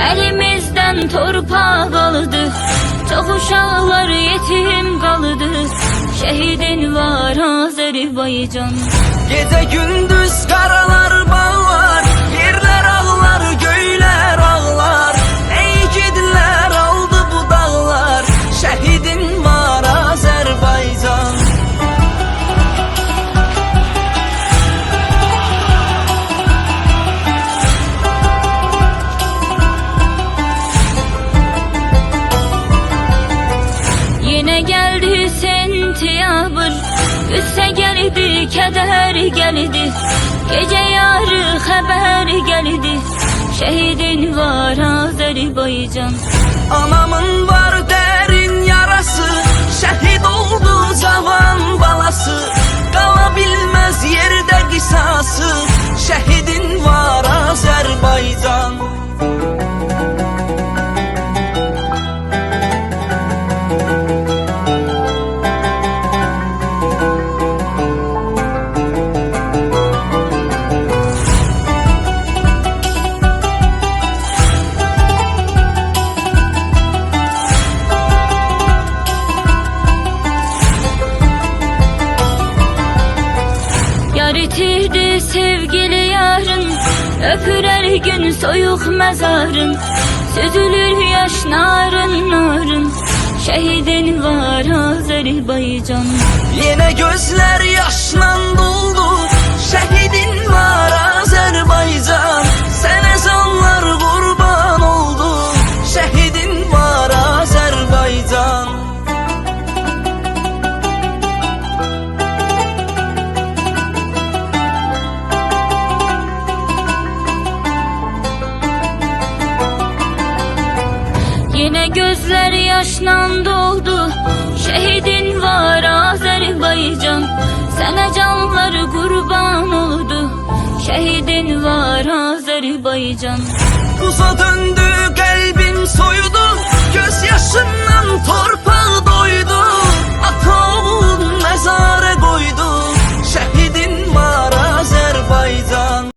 Elimizden torpa kaldı. Çok uşaklar yetim kaldı. Şehidin var Azerbaycan Gece gündüz sentiyabır Üste geldi keder geldi. Gece yarı haber geldi. Şehidin var Azerbaycan. Anamın itirdi sevgili yarın Öpür her gün soyuk mezarın. Süzülür yaş narın narın Şehidin var Azerbaycan. Yine gözler yaşla Yine gözler yaşla doldu. Şehidin var Azerbaycan. Sana canları kurban oldu. Şehidin var Azerbaycan. Buza döndü kalbim yaşından